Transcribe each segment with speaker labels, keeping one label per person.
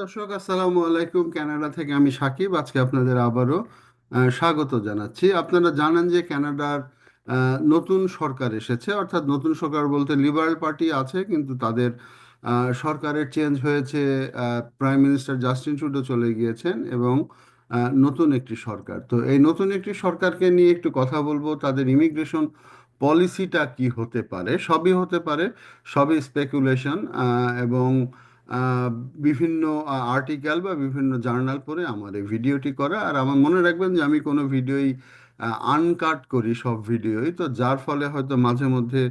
Speaker 1: দর্শক, আসসালামু আলাইকুম। কানাডা থেকে আমি সাকিব। আজকে আপনাদের আবারও স্বাগত জানাচ্ছি। আপনারা জানেন যে কানাডার নতুন সরকার এসেছে। অর্থাৎ নতুন সরকার বলতে লিবারেল পার্টি আছে, কিন্তু তাদের সরকারের চেঞ্জ হয়েছে প্রাইম মিনিস্টার জাস্টিন ট্রুডো চলে গিয়েছেন এবং নতুন একটি সরকার। তো এই নতুন একটি সরকারকে নিয়ে একটু কথা বলব। তাদের ইমিগ্রেশন পলিসিটা কি হতে পারে? সবই হতে পারে, সবই স্পেকুলেশন এবং বিভিন্ন আর্টিকেল বা বিভিন্ন জার্নাল পড়ে আমার এই ভিডিওটি করা। আর আমার মনে রাখবেন যে আমি কোনো ভিডিওই আনকাট করি সব ভিডিওই তো যার ফলে হয়তো মাঝে মধ্যে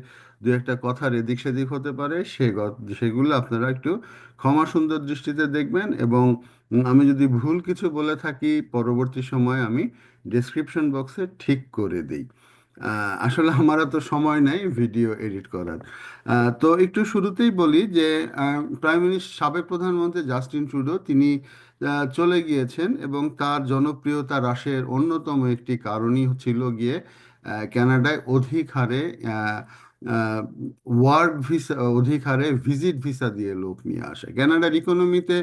Speaker 1: দু একটা কথার এদিক সেদিক হতে পারে। সে সেগুলো আপনারা একটু ক্ষমা সুন্দর দৃষ্টিতে দেখবেন এবং আমি যদি ভুল কিছু বলে থাকি, পরবর্তী সময়ে আমি ডেসক্রিপশন বক্সে ঠিক করে দিই। আসলে আমার তো সময় নাই ভিডিও এডিট করার। তো একটু শুরুতেই বলি যে প্রাইম মিনিস্টার সাবেক প্রধানমন্ত্রী জাস্টিন ট্রুডো তিনি চলে গিয়েছেন এবং তার জনপ্রিয়তা হ্রাসের অন্যতম একটি কারণই ছিল গিয়ে ক্যানাডায় অধিক হারে ওয়ার্ক ভিসা অধিক হারে ভিজিট ভিসা দিয়ে লোক নিয়ে আসে। কানাডার ইকোনমিতে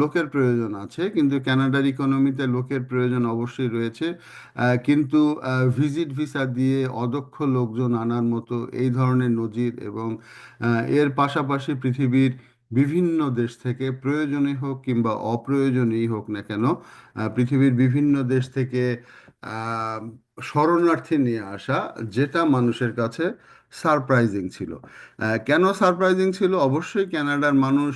Speaker 1: লোকের প্রয়োজন আছে, কিন্তু কানাডার ইকোনমিতে লোকের প্রয়োজন অবশ্যই রয়েছে। কিন্তু ভিজিট ভিসা দিয়ে অদক্ষ লোকজন আনার মতো এই ধরনের নজির এবং এর পাশাপাশি পৃথিবীর বিভিন্ন দেশ থেকে প্রয়োজনে হোক কিংবা অপ্রয়োজনেই হোক না কেন পৃথিবীর বিভিন্ন দেশ থেকে শরণার্থী নিয়ে আসা যেটা মানুষের কাছে সারপ্রাইজিং ছিল। কেন সারপ্রাইজিং ছিল? অবশ্যই ক্যানাডার মানুষ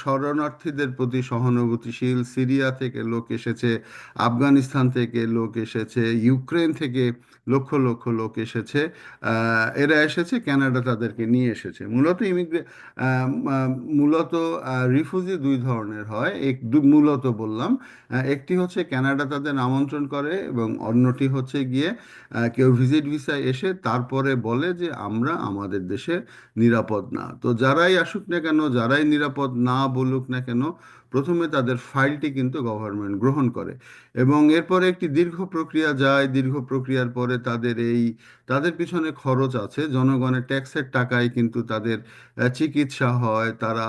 Speaker 1: শরণার্থীদের প্রতি সহানুভূতিশীল। সিরিয়া থেকে লোক এসেছে, আফগানিস্তান থেকে লোক এসেছে, ইউক্রেন থেকে লক্ষ লক্ষ লোক এসেছে। এরা এসেছে, কানাডা তাদেরকে নিয়ে এসেছে। মূলত ইমিগ্রে মূলত রিফিউজি দুই ধরনের হয়। এক মূলত বললাম একটি হচ্ছে কানাডা তাদের আমন্ত্রণ করে এবং অন্যটি হচ্ছে গিয়ে কেউ ভিজিট ভিসায় এসে তারপরে বলে যে, আমরা আমাদের দেশে নিরাপদ না। তো যারাই আসুক না কেন, যারাই নিরাপদ না বলুক না কেন প্রথমে তাদের ফাইলটি কিন্তু গভর্নমেন্ট গ্রহণ করে এবং এরপরে একটি দীর্ঘ প্রক্রিয়া যায়। দীর্ঘ প্রক্রিয়ার পরে তাদের এই, তাদের পিছনে খরচ আছে। জনগণের ট্যাক্সের টাকায় কিন্তু তাদের চিকিৎসা হয়। তারা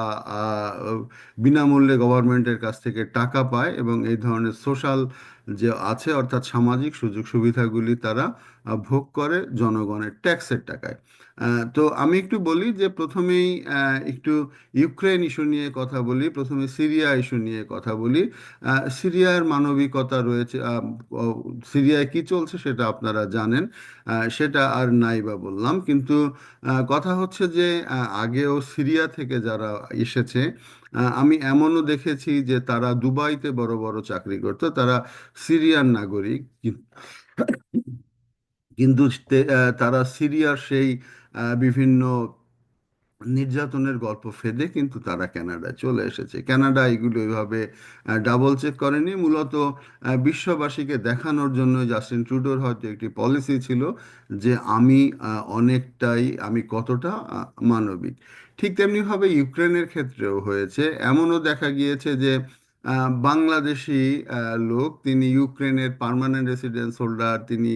Speaker 1: বিনামূল্যে গভর্নমেন্টের কাছ থেকে টাকা পায় এবং এই ধরনের সোশ্যাল যে আছে, অর্থাৎ সামাজিক সুযোগ সুবিধাগুলি তারা ভোগ করে জনগণের ট্যাক্সের টাকায়। তো আমি একটু বলি যে প্রথমেই একটু ইউক্রেন ইস্যু নিয়ে কথা বলি। প্রথমে সিরিয়া ইস্যু নিয়ে কথা বলি। সিরিয়ার মানবিকতা রয়েছে সিরিয়ায় কি চলছে সেটা আপনারা জানেন সেটা আর নাই বা বললাম। কিন্তু কথা হচ্ছে যে আগেও সিরিয়া থেকে যারা এসেছে আমি এমনও দেখেছি যে তারা দুবাইতে বড় বড় চাকরি করতো, তারা সিরিয়ার নাগরিক কিন্তু তারা সিরিয়ার সেই বিভিন্ন নির্যাতনের গল্প ফেদে কিন্তু তারা কানাডায় চলে এসেছে। কানাডা এগুলো এভাবে ডাবল চেক করেনি। মূলত বিশ্ববাসীকে দেখানোর জন্য জাস্টিন ট্রুডোর হয়তো একটি পলিসি ছিল যে আমি অনেকটাই, আমি কতটা মানবিক। ঠিক তেমনিভাবে ইউক্রেনের ক্ষেত্রেও হয়েছে। এমনও দেখা গিয়েছে যে বাংলাদেশি লোক, তিনি ইউক্রেনের পারমানেন্ট রেসিডেন্স হোল্ডার তিনি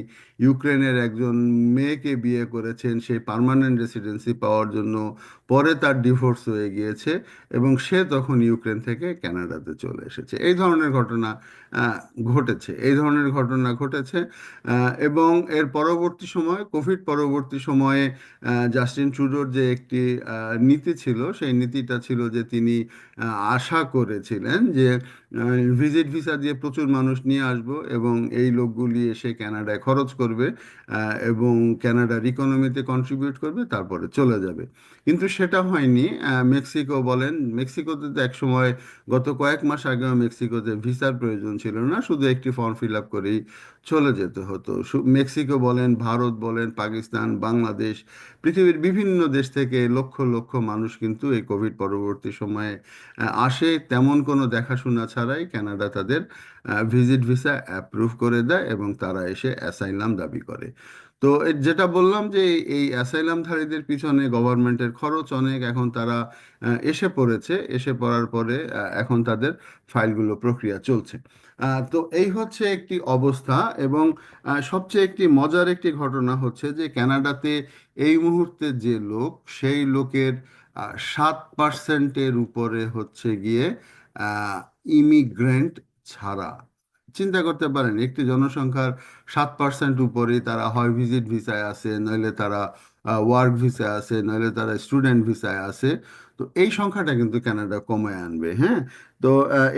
Speaker 1: ইউক্রেনের একজন মেয়েকে বিয়ে করেছেন, সেই পার্মানেন্ট রেসিডেন্সি পাওয়ার জন্য পরে তার ডিভোর্স হয়ে গিয়েছে এবং সে তখন ইউক্রেন থেকে কানাডাতে চলে এসেছে। এই ধরনের ঘটনা ঘটেছে, এই ধরনের ঘটনা ঘটেছে এবং এর পরবর্তী সময়ে কোভিড পরবর্তী সময়ে জাস্টিন ট্রুডোর যে একটি নীতি ছিল, সেই নীতিটা ছিল যে তিনি আশা করেছিলেন যে ভিজিট ভিসা দিয়ে প্রচুর মানুষ নিয়ে আসব এবং এই লোকগুলি এসে কানাডায় খরচ করবে এবং কানাডার ইকোনমিতে কন্ট্রিবিউট করবে, তারপরে চলে যাবে। কিন্তু সেটা হয়নি মেক্সিকো বলেন মেক্সিকোতে তো এক সময় গত কয়েক মাস আগেও মেক্সিকোতে ভিসার প্রয়োজন ছিল না, শুধু একটি ফর্ম ফিল আপ করেই চলে যেতে হতো। মেক্সিকো বলেন, ভারত বলেন, পাকিস্তান, বাংলাদেশ, পৃথিবীর বিভিন্ন দেশ থেকে লক্ষ লক্ষ মানুষ কিন্তু এই কোভিড পরবর্তী সময়ে আসে। তেমন কোনো দেখাশোনা ছাড়াই কানাডা তাদের ভিজিট ভিসা অ্যাপ্রুভ করে দেয় এবং তারা এসে অ্যাসাইলাম দাবি করে। তো যেটা বললাম যে এই অ্যাসাইলামধারীদের পিছনে গভর্নমেন্টের খরচ অনেক, এখন তারা এসে পড়েছে। এসে পড়ার পরে এখন তাদের ফাইলগুলো প্রক্রিয়া চলছে। তো এই হচ্ছে একটি অবস্থা এবং সবচেয়ে একটি মজার একটি ঘটনা হচ্ছে যে ক্যানাডাতে এই মুহূর্তে যে লোক, সেই লোকের সাত পার্সেন্টের উপরে হচ্ছে গিয়ে ইমিগ্রেন্ট ছাড়া। চিন্তা করতে পারেন, একটি জনসংখ্যার সাত পার্সেন্ট উপরে তারা হয় ভিজিট ভিসায় আছে নইলে তারা ওয়ার্ক ভিসায় আছে নইলে তারা স্টুডেন্ট ভিসায় আছে তো এই সংখ্যাটা কিন্তু কানাডা কমায় আনবে হ্যাঁ? তো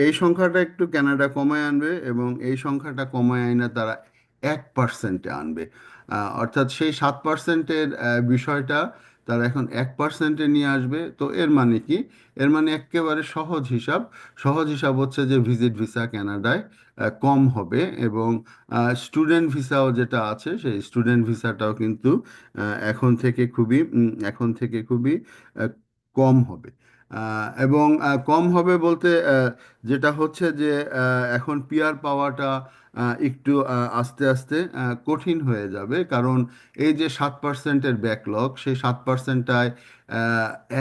Speaker 1: এই সংখ্যাটা একটু কানাডা কমায় আনবে এবং এই সংখ্যাটা কমায় আইনা তারা এক পার্সেন্টে আনবে। অর্থাৎ সেই সাত পার্সেন্টের বিষয়টা তারা এখন এক পার্সেন্টে নিয়ে আসবে, তো এর মানে কি? এর মানে একেবারে সহজ হিসাব। সহজ হিসাব হচ্ছে যে ভিজিট ভিসা ক্যানাডায় কম হবে এবং স্টুডেন্ট ভিসাও যেটা আছে, সেই স্টুডেন্ট ভিসাটাও কিন্তু এখন থেকে খুবই এখন থেকে খুবই কম হবে। এবং কম হবে বলতে যেটা হচ্ছে যে এখন পিয়ার পাওয়াটা একটু আস্তে আস্তে কঠিন হয়ে যাবে। কারণ এই যে সাত পার্সেন্টের ব্যাকলগ সেই সাত পার্সেন্টটায়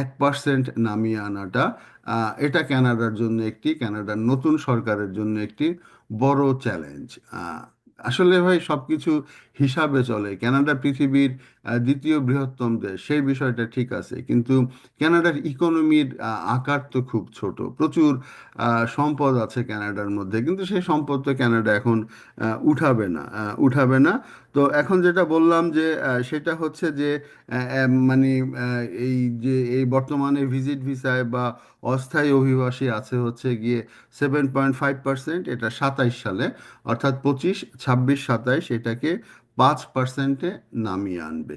Speaker 1: এক পার্সেন্ট নামিয়ে আনাটা এটা কানাডার জন্য একটি কানাডার নতুন সরকারের জন্য একটি বড় চ্যালেঞ্জ আসলে ভাই সবকিছু হিসাবে চলে। কানাডা পৃথিবীর দ্বিতীয় বৃহত্তম দেশ, সেই বিষয়টা ঠিক আছে। কিন্তু কানাডার ইকোনমির আকার তো খুব ছোট। প্রচুর সম্পদ আছে কানাডার মধ্যে। কিন্তু সেই সম্পদ তো কানাডা এখন উঠাবে না উঠাবে না। তো এখন যেটা বললাম যে সেটা হচ্ছে যে মানে এই যে, এই বর্তমানে ভিজিট ভিসায় বা অস্থায়ী অভিবাসী আছে হচ্ছে গিয়ে সেভেন পয়েন্ট ফাইভ পার্সেন্ট এটা সাতাইশ সালে, অর্থাৎ পঁচিশ, ছাব্বিশ, সাতাইশ, এটাকে পাঁচ পার্সেন্টে নামিয়ে আনবে।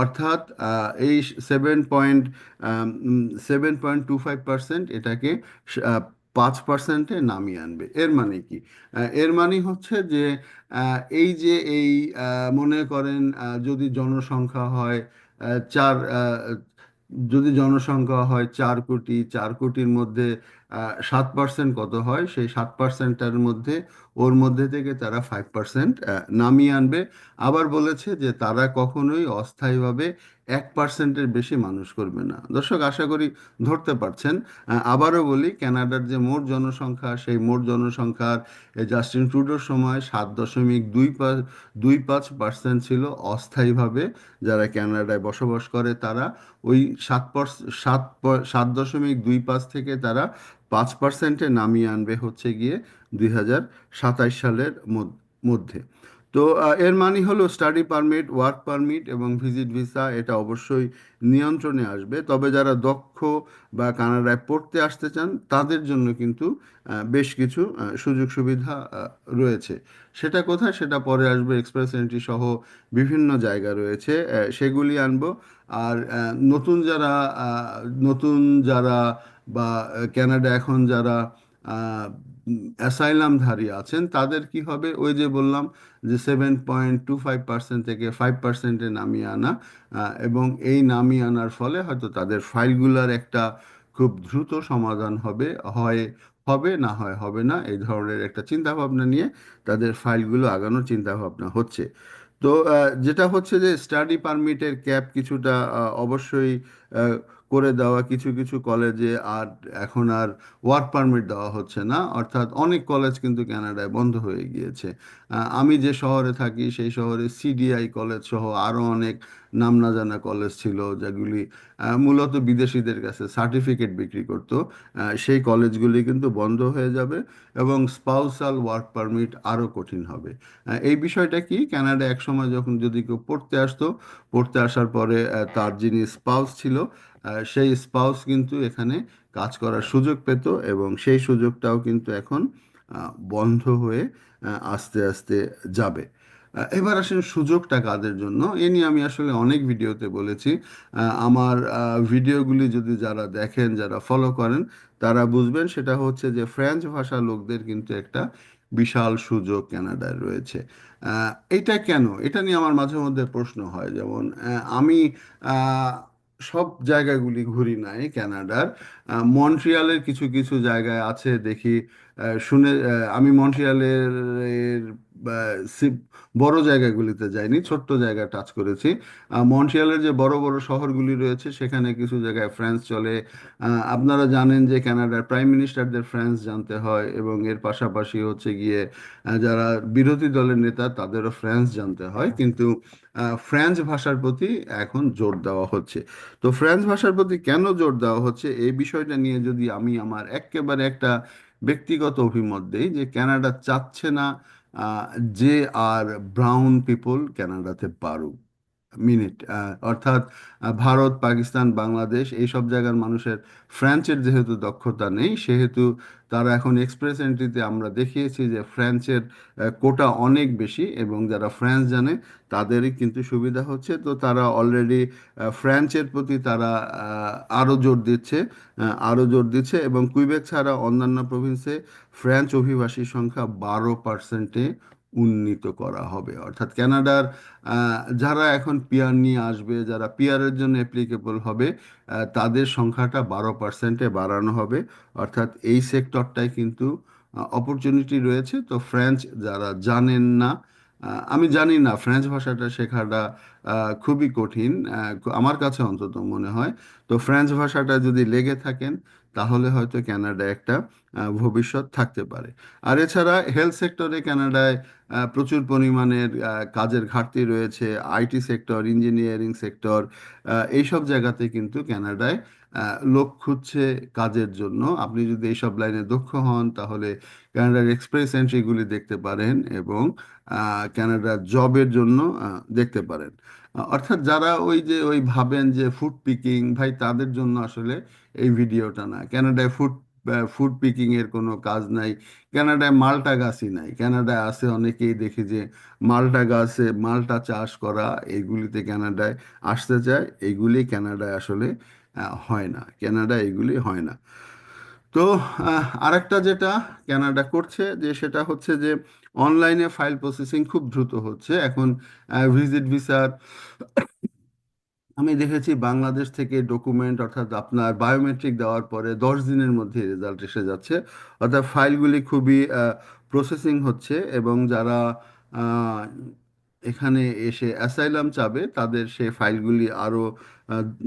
Speaker 1: অর্থাৎ এই seven point seven point two five percent এটাকে পাঁচ পার্সেন্টে নামিয়ে আনবে। এর মানে কি? এর মানে হচ্ছে যে এই যে এই মনে করেন যদি জনসংখ্যা হয় চার যদি জনসংখ্যা হয় চার কোটি, চার কোটির মধ্যে সাত পার্সেন্ট কত হয়? সেই সাত পার্সেন্টের মধ্যে, ওর মধ্যে থেকে তারা ফাইভ পার্সেন্ট নামিয়ে আনবে। আবার বলেছে যে তারা কখনোই অস্থায়ীভাবে এক পার্সেন্টের বেশি মানুষ করবে না। দর্শক, আশা করি ধরতে পারছেন। আবারও বলি, কানাডার যে মোট জনসংখ্যা, সেই মোট জনসংখ্যার জাস্টিন ট্রুডোর সময় সাত দশমিক দুই পাঁচ দুই পাঁচ পার্সেন্ট ছিল অস্থায়ীভাবে। যারা কানাডায় বসবাস করে, তারা ওই সাত সাত সাত দশমিক দুই পাঁচ থেকে তারা পাঁচ পার্সেন্টে নামিয়ে আনবে হচ্ছে গিয়ে দুই সালের মধ্যে। তো এর মানে হলো স্টাডি পারমিট ওয়ার্ক পারমিট এবং ভিজিট ভিসা এটা অবশ্যই নিয়ন্ত্রণে আসবে। তবে যারা দক্ষ বা কানাডায় পড়তে আসতে চান, তাদের জন্য কিন্তু বেশ কিছু সুযোগ সুবিধা রয়েছে। সেটা কোথায়? সেটা পরে আসবে এক্সপ্রেস এন্ট্রি সহ বিভিন্ন জায়গা রয়েছে। সেগুলি আনব। আর নতুন যারা নতুন যারা বা কানাডা এখন যারা অ্যাসাইলামধারী আছেন, তাদের কি হবে? ওই যে বললাম যে seven point two five percent থেকে ফাইভ পার্সেন্টে নামিয়ে আনা এবং এই নামিয়ে আনার ফলে হয়তো তাদের ফাইলগুলোর একটা খুব দ্রুত সমাধান হবে, হয়, হবে না হয় হবে না, এই ধরনের একটা চিন্তা ভাবনা নিয়ে তাদের ফাইলগুলো আগানোর চিন্তা ভাবনা হচ্ছে। তো যেটা হচ্ছে যে স্টাডি পারমিটের ক্যাপ কিছুটা অবশ্যই করে দেওয়া, কিছু কিছু কলেজে আর এখন আর ওয়ার্ক পারমিট দেওয়া হচ্ছে না। অর্থাৎ অনেক কলেজ কিন্তু কানাডায় বন্ধ হয়ে গিয়েছে। আমি যে শহরে থাকি, সেই শহরে সিডিআই কলেজ সহ আরও অনেক নাম না জানা কলেজ ছিল, যেগুলি মূলত বিদেশিদের কাছে সার্টিফিকেট বিক্রি করতো। সেই কলেজগুলি কিন্তু বন্ধ হয়ে যাবে এবং স্পাউসাল ওয়ার্ক পারমিট আরও কঠিন হবে। এই বিষয়টা কি? কানাডা একসময় যখন যদি কেউ পড়তে আসতো, পড়তে আসার পরে তার যিনি স্পাউস ছিল সেই স্পাউস কিন্তু এখানে কাজ করার সুযোগ পেত এবং সেই সুযোগটাও কিন্তু এখন বন্ধ হয়ে আস্তে আস্তে যাবে। এবার আসেন সুযোগটা কাদের জন্য? এ নিয়ে আমি আসলে অনেক ভিডিওতে বলেছি। আমার ভিডিওগুলি যদি যারা দেখেন, যারা ফলো করেন, তারা বুঝবেন সেটা হচ্ছে যে ফ্রেঞ্চ ভাষা লোকদের কিন্তু একটা বিশাল সুযোগ ক্যানাডায় রয়েছে। এটা কেন? এটা নিয়ে আমার মাঝে মধ্যে প্রশ্ন হয়। যেমন আমি সব জায়গাগুলি ঘুরি নাই ক্যানাডার। মন্ট্রিয়ালের কিছু কিছু জায়গায় আছে দেখি। শুনে আমি মন্ট্রিয়ালের বড় জায়গাগুলিতে যাইনি, ছোট্ট জায়গা টাচ করেছি। মন্ট্রিয়ালের যে বড় বড় শহরগুলি রয়েছে, সেখানে কিছু জায়গায় ফ্রান্স চলে। আপনারা জানেন যে কানাডার প্রাইম মিনিস্টারদের ফ্রান্স জানতে হয় এবং এর পাশাপাশি হচ্ছে গিয়ে যারা বিরোধী দলের নেতা, তাদেরও ফ্রান্স জানতে হয়। কিন্তু ফ্রেঞ্চ ভাষার প্রতি এখন জোর দেওয়া হচ্ছে। তো ফ্রেঞ্চ ভাষার প্রতি কেন জোর দেওয়া হচ্ছে? এই বিষয়টা নিয়ে যদি আমি আমার একেবারে একটা ব্যক্তিগত অভিমত দেই যে ক্যানাডা চাচ্ছে না যে আর ব্রাউন পিপল ক্যানাডাতে পারুক মিনিট। অর্থাৎ ভারত, পাকিস্তান, বাংলাদেশ এইসব জায়গার মানুষের ফ্রেঞ্চের যেহেতু দক্ষতা নেই, সেহেতু তারা এখন এক্সপ্রেস এন্ট্রিতে আমরা দেখিয়েছি যে ফ্রেঞ্চের কোটা অনেক বেশি এবং যারা ফ্রেঞ্চ জানে তাদেরই কিন্তু সুবিধা হচ্ছে। তো তারা অলরেডি ফ্রেঞ্চের প্রতি তারা আরও জোর দিচ্ছে আরও জোর দিচ্ছে এবং কুইবেক ছাড়া অন্যান্য প্রভিন্সে ফ্রেঞ্চ অভিবাসীর সংখ্যা বারো পার্সেন্টে উন্নীত করা হবে। অর্থাৎ ক্যানাডার যারা এখন পিয়ার নিয়ে আসবে, যারা পিয়ারের জন্য অ্যাপ্লিকেবল হবে তাদের সংখ্যাটা বারো পার্সেন্টে বাড়ানো হবে। অর্থাৎ এই সেক্টরটায় কিন্তু অপরচুনিটি রয়েছে। তো ফ্রেঞ্চ যারা জানেন না আমি জানি না ফ্রেঞ্চ ভাষাটা শেখাটা খুবই কঠিন আমার কাছে অন্তত মনে হয়। তো ফ্রেঞ্চ ভাষাটা যদি লেগে থাকেন তাহলে হয়তো কানাডায় একটা ভবিষ্যৎ থাকতে পারে। আর এছাড়া হেলথ সেক্টরে ক্যানাডায় প্রচুর পরিমাণের কাজের ঘাটতি রয়েছে আইটি সেক্টর ইঞ্জিনিয়ারিং সেক্টর এইসব জায়গাতে কিন্তু কানাডায় আহ, লোক খুঁজছে কাজের জন্য। আপনি যদি এইসব লাইনে দক্ষ হন তাহলে কানাডার এক্সপ্রেস এন্ট্রিগুলি দেখতে পারেন এবং আহ, কানাডার জবের জন্য দেখতে পারেন। অর্থাৎ যারা ওই যে ওই ভাবেন যে ফুড পিকিং ভাই তাদের জন্য আসলে এই ভিডিওটা না। কানাডায় ফুড ফুড পিকিং এর কোনো কাজ নাই। ক্যানাডায় মাল্টা গাছই নাই। কানাডায় আছে অনেকেই দেখি যে মাল্টা গাছে মাল্টা চাষ করা এইগুলিতে ক্যানাডায় আসতে চায়। এইগুলি ক্যানাডায় আসলে হয় না। কানাডায় এগুলি হয় না। তো আরেকটা যেটা কানাডা করছে যে, সেটা হচ্ছে যে, অনলাইনে ফাইল প্রসেসিং খুব দ্রুত হচ্ছে। এখন ভিজিট ভিসার আমি দেখেছি বাংলাদেশ থেকে ডকুমেন্ট, অর্থাৎ আপনার বায়োমেট্রিক দেওয়ার পরে দশ দিনের মধ্যে রেজাল্ট এসে যাচ্ছে। অর্থাৎ ফাইলগুলি খুবই প্রসেসিং হচ্ছে এবং যারা এখানে এসে অ্যাসাইলাম চাবে, তাদের সে ফাইলগুলি আরও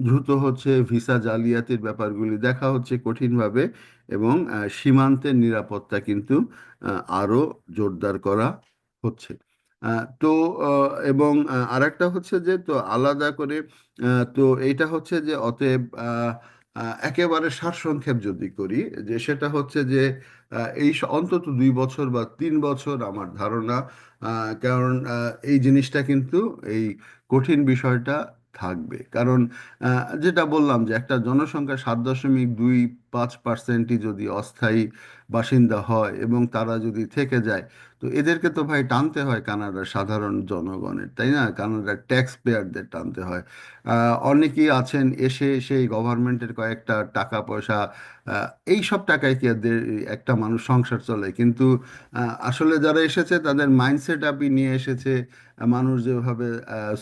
Speaker 1: দ্রুত হচ্ছে ভিসা জালিয়াতির ব্যাপারগুলি দেখা হচ্ছে কঠিনভাবে এবং সীমান্তের নিরাপত্তা কিন্তু আরও জোরদার করা হচ্ছে। তো এবং আরেকটা হচ্ছে যে, তো আলাদা করে তো এইটা হচ্ছে যে, অতএব একেবারে সারসংক্ষেপ যদি করি, যে সেটা হচ্ছে যে এই অন্তত দুই বছর বা তিন বছর আমার ধারণা কারণ এই জিনিসটা কিন্তু এই কঠিন বিষয়টা থাকবে। কারণ যেটা বললাম যে একটা জনসংখ্যা সাত দশমিক দুই পাঁচ পার্সেন্টই যদি অস্থায়ী বাসিন্দা হয় এবং তারা যদি থেকে যায়, তো এদেরকে তো ভাই টানতে হয় কানাডার সাধারণ জনগণের, তাই না? কানাডার ট্যাক্স পেয়ারদের টানতে হয়। অনেকেই আছেন এসে সেই গভর্নমেন্টের কয়েকটা টাকা পয়সা এই সব টাকায় কি একটা মানুষ সংসার চলে? কিন্তু আসলে যারা এসেছে তাদের মাইন্ডসেট আপই নিয়ে এসেছে। মানুষ যেভাবে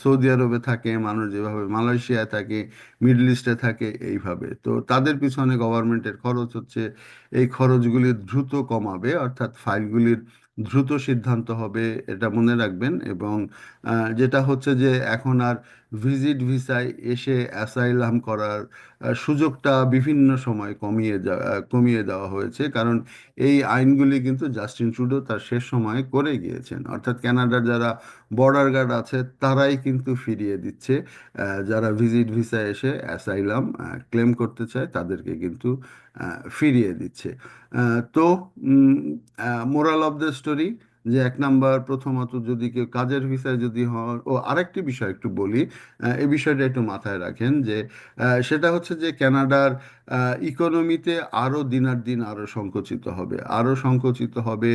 Speaker 1: সৌদি আরবে থাকে, মানুষ যেভাবে মালয়েশিয়ায় থাকে মিডল ইস্টে থাকে, এইভাবে। তো তাদের পিছনে গভর্নমেন্টের খরচ হচ্ছে এই খরচগুলি দ্রুত কমাবে, অর্থাৎ ফাইলগুলির দ্রুত সিদ্ধান্ত হবে, এটা মনে রাখবেন। এবং যেটা হচ্ছে যে এখন আর ভিজিট ভিসায় এসে অ্যাসাইলাম করার সুযোগটা বিভিন্ন সময় কমিয়ে কমিয়ে দেওয়া হয়েছে। কারণ এই আইনগুলি কিন্তু জাস্টিন ট্রুডো তার শেষ সময়ে করে গিয়েছেন। অর্থাৎ ক্যানাডার যারা বর্ডার গার্ড আছে, তারাই কিন্তু ফিরিয়ে দিচ্ছে। যারা ভিজিট ভিসায় এসে অ্যাসাইলাম ক্লেম করতে চায়, তাদেরকে কিন্তু ফিরিয়ে দিচ্ছে। তো মোরাল অফ দ্য স্টোরি যে এক নাম্বার প্রথমত যদি কেউ কাজের ভিসায় যদি হন, ও আরেকটি বিষয় একটু বলি এই বিষয়টা একটু মাথায় রাখেন যে সেটা হচ্ছে যে ক্যানাডার ইকোনমিতে আরও দিনার দিন আরও সংকুচিত হবে। আরও সংকুচিত হবে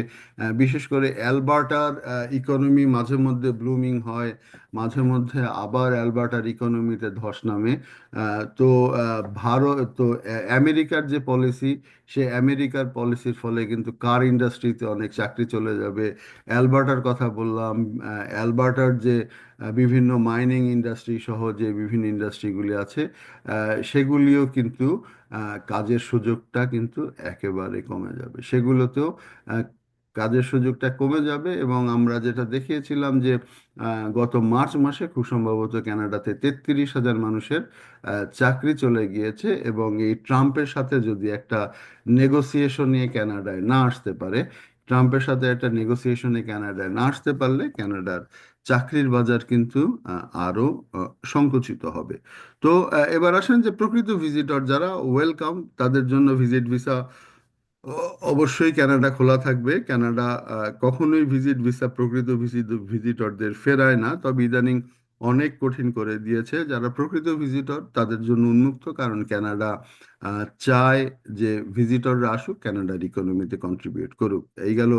Speaker 1: বিশেষ করে অ্যালবার্টার ইকোনমি মাঝে মধ্যে ব্লুমিং হয়, মাঝে মধ্যে আবার অ্যালবার্টার ইকোনমিতে ধস নামে। তো ভারত, তো আমেরিকার যে পলিসি সে আমেরিকার পলিসির ফলে কিন্তু কার ইন্ডাস্ট্রিতে অনেক চাকরি চলে যাবে। অ্যালবার্টার কথা বললাম অ্যালবার্টার যে বিভিন্ন মাইনিং ইন্ডাস্ট্রি সহ যে বিভিন্ন ইন্ডাস্ট্রিগুলি আছে সেগুলিও কিন্তু কাজের সুযোগটা কিন্তু একেবারে কমে যাবে। সেগুলোতেও কাজের সুযোগটা কমে যাবে এবং আমরা যেটা দেখিয়েছিলাম যে গত মার্চ মাসে খুব সম্ভবত কানাডাতে তেত্রিশ হাজার মানুষের চাকরি চলে গিয়েছে এবং এই ট্রাম্পের সাথে যদি একটা নেগোসিয়েশন নিয়ে কানাডায় না আসতে পারে, ট্রাম্পের সাথে একটা নেগোসিয়েশনে কানাডায় না আসতে পারলে কানাডার চাকরির বাজার কিন্তু আরও সংকুচিত হবে। তো এবার আসেন যে প্রকৃত ভিজিটর যারা ওয়েলকাম তাদের জন্য ভিজিট ভিসা অবশ্যই ক্যানাডা খোলা থাকবে। ক্যানাডা কখনোই ভিজিট ভিসা প্রকৃত ভিজিট ভিজিটরদের ফেরায় না। তবে ইদানিং অনেক কঠিন করে দিয়েছে। যারা প্রকৃত ভিজিটর তাদের জন্য উন্মুক্ত। কারণ আহ, চায় যে ভিজিটররা আসুক কানাডার ইকোনমিতে কন্ট্রিবিউট করুক। এই গেল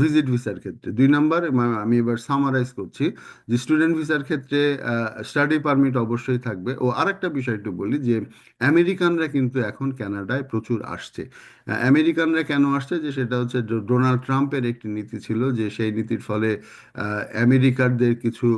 Speaker 1: ভিজিট ভিসার ক্ষেত্রে। দুই নাম্বার আমি এবার সামারাইজ করছি যে স্টুডেন্ট ভিসার ক্ষেত্রে স্টাডি পারমিট অবশ্যই থাকবে। ও আরেকটা বিষয় একটু বলি যে আমেরিকানরা কিন্তু এখন কানাডায় প্রচুর আসছে। আমেরিকানরা কেন আসছে যে, সেটা হচ্ছে ডোনাল্ড ট্রাম্পের একটি নীতি ছিল যে, সেই নীতির ফলে আমেরিকারদের কিছু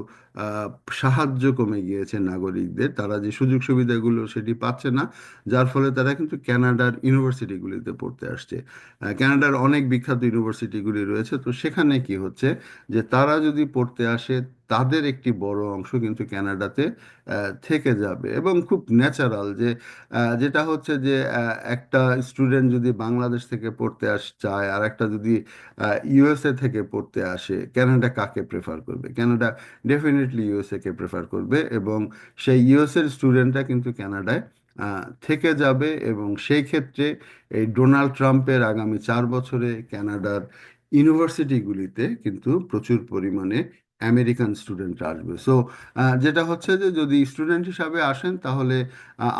Speaker 1: সাহায্য কমে গিয়েছে নাগরিকদের। তারা যে সুযোগ সুবিধাগুলো সেটি পাচ্ছে না, যার ফলে তারা কিন্তু কানাডার ইউনিভার্সিটিগুলিতে পড়তে আসছে। আহ, কানাডার অনেক বিখ্যাত ইউনিভার্সিটিগুলি রয়েছে। তো সেখানে কি হচ্ছে যে তারা যদি পড়তে আসে তাদের একটি বড় অংশ কিন্তু কানাডাতে আহ, থেকে যাবে। এবং খুব ন্যাচারাল যে যেটা হচ্ছে যে একটা স্টুডেন্ট যদি বাংলাদেশ থেকে পড়তে আস চায় আর একটা যদি ইউএসএ থেকে পড়তে আসে কানাডা কাকে প্রেফার করবে? কানাডা ডেফিনেটলি ইউএসএ কে প্রেফার করবে এবং সেই ইউএসএর স্টুডেন্টরা কিন্তু কানাডায় আহ, থেকে যাবে এবং সেই ক্ষেত্রে এই ডোনাল্ড ট্রাম্পের আগামী চার বছরে ক্যানাডার ইউনিভার্সিটিগুলিতে কিন্তু প্রচুর পরিমাণে আমেরিকান স্টুডেন্ট আসবে। সো যেটা হচ্ছে যে যদি স্টুডেন্ট হিসাবে আসেন, তাহলে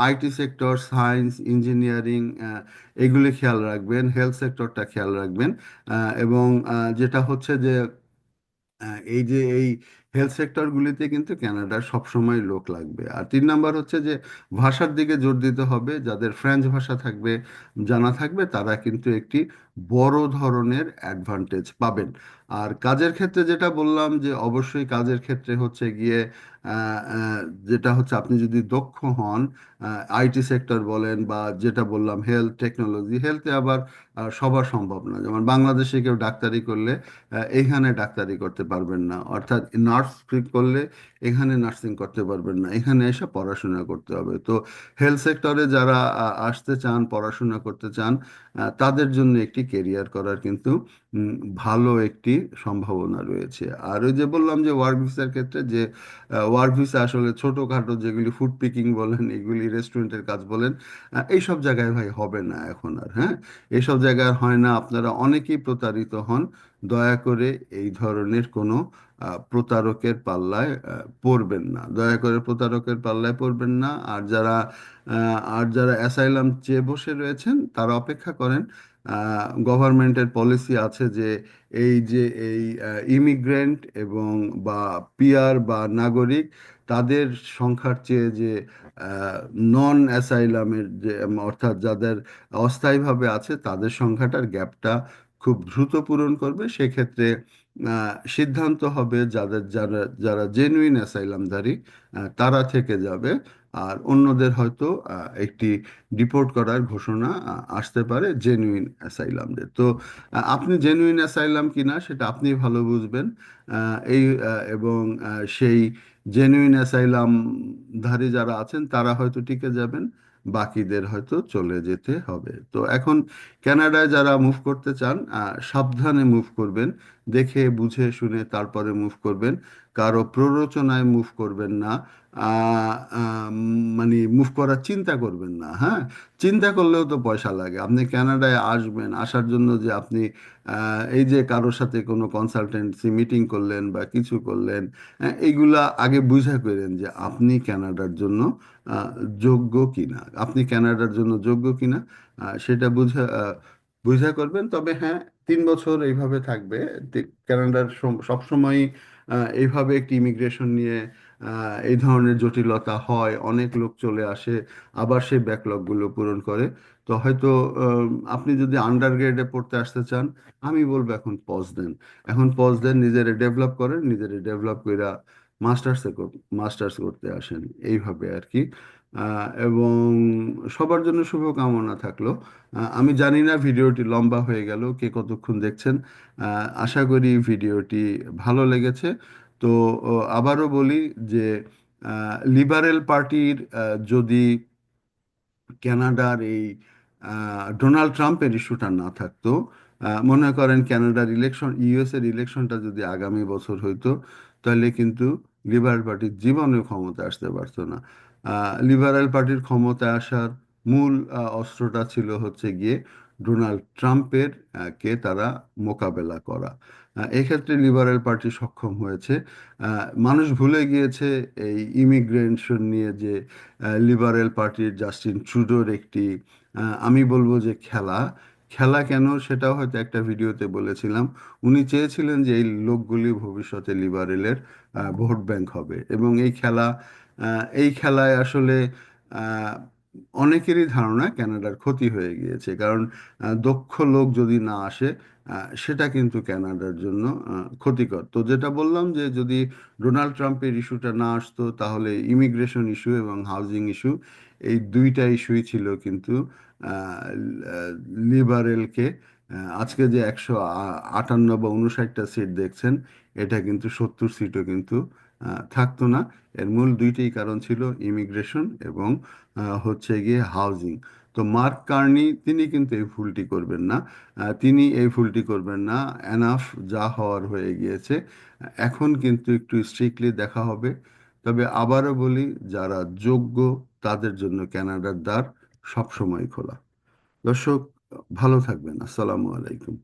Speaker 1: আইটি সেক্টর, সায়েন্স, ইঞ্জিনিয়ারিং এগুলি খেয়াল রাখবেন, হেলথ সেক্টরটা খেয়াল রাখবেন। এবং যেটা হচ্ছে যে এই যে এই হেলথ সেক্টরগুলিতে কিন্তু ক্যানাডার সবসময় লোক লাগবে। আর তিন নাম্বার হচ্ছে যে, ভাষার দিকে জোর দিতে হবে। যাদের ফ্রেঞ্চ ভাষা থাকবে, জানা থাকবে, তারা কিন্তু একটি বড় ধরনের অ্যাডভান্টেজ পাবেন। আর কাজের ক্ষেত্রে যেটা বললাম যে, অবশ্যই কাজের ক্ষেত্রে হচ্ছে গিয়ে যেটা হচ্ছে আপনি যদি দক্ষ হন আইটি সেক্টর বলেন বা যেটা বললাম হেলথ টেকনোলজি হেলথে আবার সবার সম্ভব না। যেমন বাংলাদেশে কেউ ডাক্তারি করলে এইখানে ডাক্তারি করতে পারবেন না। অর্থাৎ করলে এখানে নার্সিং করতে পারবেন না, এখানে এসে পড়াশোনা করতে হবে। তো হেলথ সেক্টরে যারা আসতে চান, পড়াশোনা করতে চান তাদের জন্য একটি কেরিয়ার করার কিন্তু ভালো একটি সম্ভাবনা রয়েছে। আর ওই যে বললাম যে ওয়ার্ক ভিসার ক্ষেত্রে যে ওয়ার্ক ভিসা আসলে ছোটোখাটো যেগুলি ফুড পিকিং বলেন, এগুলি রেস্টুরেন্টের কাজ বলেন এইসব জায়গায় ভাই হবে না এখন আর হ্যাঁ? এইসব জায়গায় হয় না, আপনারা অনেকেই প্রতারিত হন, দয়া করে এই ধরনের কোনো প্রতারকের পাল্লায় পড়বেন না। দয়া করে প্রতারকের পাল্লায় পড়বেন না। আর যারা আর যারা অ্যাসাইলাম চেয়ে বসে রয়েছেন, তারা অপেক্ষা করেন। গভর্নমেন্টের পলিসি আছে যে, এই যে, এই ইমিগ্রেন্ট এবং বা পিয়ার বা নাগরিক, তাদের সংখ্যার চেয়ে যে নন অ্যাসাইলামের যে, অর্থাৎ যাদের অস্থায়ীভাবে আছে, তাদের সংখ্যাটার গ্যাপটা খুব দ্রুত পূরণ করবে। সেক্ষেত্রে সিদ্ধান্ত হবে যাদের, যারা যারা জেনুইন অ্যাসাইলামধারী তারা থেকে যাবে। আর অন্যদের হয়তো একটি ডিপোর্ট করার ঘোষণা আসতে পারে জেনুইন অ্যাসাইলামদের তো আপনি জেনুইন অ্যাসাইলাম কিনা সেটা আপনি ভালো বুঝবেন। এই এবং সেই জেনুইন অ্যাসাইলামধারী যারা আছেন, তারা হয়তো টিকে যাবেন। বাকিদের হয়তো চলে যেতে হবে। তো এখন ক্যানাডায় যারা মুভ করতে চান সাবধানে মুভ করবেন, দেখে, বুঝে, শুনে, তারপরে মুভ করবেন। কারও প্ররোচনায় মুভ করবেন না মানে মুভ করার চিন্তা করবেন না হ্যাঁ? চিন্তা করলেও তো পয়সা লাগে। আপনি ক্যানাডায় আসবেন, আসার জন্য যে আপনি এই যে কারোর সাথে কোনো কনসালটেন্সি মিটিং করলেন বা কিছু করলেন এইগুলা আগে বুঝা করেন যে আপনি ক্যানাডার জন্য যোগ্য কিনা। আপনি ক্যানাডার জন্য যোগ্য কিনা সেটা বুঝা বুঝা করবেন। তবে হ্যাঁ তিন বছর এইভাবে থাকবে। তি- কানাডার সব সময় এইভাবে একটি ইমিগ্রেশন নিয়ে এই ধরনের জটিলতা হয়, অনেক লোক চলে আসে, আবার সেই ব্যাকলগগুলো পূরণ করে। তো হয়তো আপনি যদি আন্ডার গ্রেডে পড়তে আসতে চান, আমি বলব এখন পজ দেন। এখন পজ দেন, নিজের ডেভেলপ করেন, নিজের ডেভেলপ করে মাস্টার্সে মাস্টার্স করতে আসেন। এইভাবে আর কি। এবং সবার জন্য শুভকামনা থাকল। আমি জানি না ভিডিওটি লম্বা হয়ে গেল, কে কতক্ষণ দেখছেন। আশা করি ভিডিওটি ভালো লেগেছে। তো আবারও বলি যে লিবারেল পার্টির যদি ক্যানাডার এই ডোনাল্ড ট্রাম্পের ইস্যুটা না থাকতো মনে করেন ক্যানাডার ইলেকশন ইউএস এর ইলেকশনটা যদি আগামী বছর হইতো, তাহলে কিন্তু লিবারেল পার্টির জীবনেও ক্ষমতা আসতে পারতো না। লিবারেল পার্টির ক্ষমতায় আসার মূল অস্ত্রটা ছিল হচ্ছে গিয়ে ডোনাল্ড ট্রাম্পের কে তারা মোকাবেলা করা। এক্ষেত্রে লিবারেল পার্টি সক্ষম হয়েছে। মানুষ ভুলে গিয়েছে এই ইমিগ্রেশন নিয়ে যে লিবারেল পার্টির জাস্টিন ট্রুডোর একটি আমি বলব যে খেলা। খেলা কেন সেটাও হয়তো একটা ভিডিওতে বলেছিলাম। উনি চেয়েছিলেন যে এই লোকগুলি ভবিষ্যতে লিবারেলের ভোট ব্যাংক হবে এবং এই খেলা এই খেলায় আসলে অনেকেরই ধারণা ক্যানাডার ক্ষতি হয়ে গিয়েছে। কারণ দক্ষ লোক যদি না আসে সেটা কিন্তু ক্যানাডার জন্য ক্ষতিকর। তো যেটা বললাম যে, যদি ডোনাল্ড ট্রাম্পের ইস্যুটা না আসতো, তাহলে ইমিগ্রেশন ইস্যু এবং হাউজিং ইস্যু, এই দুইটা ইস্যুই ছিল কিন্তু লিবারেলকে আজকে যে একশো আটান্ন বা উনষাটটা সিট দেখছেন, এটা কিন্তু সত্তর সিটও কিন্তু থাকতো না। এর মূল দুইটাই কারণ ছিল ইমিগ্রেশন এবং হচ্ছে গিয়ে হাউজিং। তো মার্ক কার্নি, তিনি কিন্তু এই ভুলটি করবেন না। তিনি এই ভুলটি করবেন না। এনাফ যা হওয়ার হয়ে গিয়েছে। এখন কিন্তু একটু স্ট্রিক্টলি দেখা হবে। তবে আবারও বলি, যারা যোগ্য, তাদের জন্য ক্যানাডার দ্বার সবসময় খোলা। দর্শক, ভালো থাকবেন। আসসালামু আলাইকুম।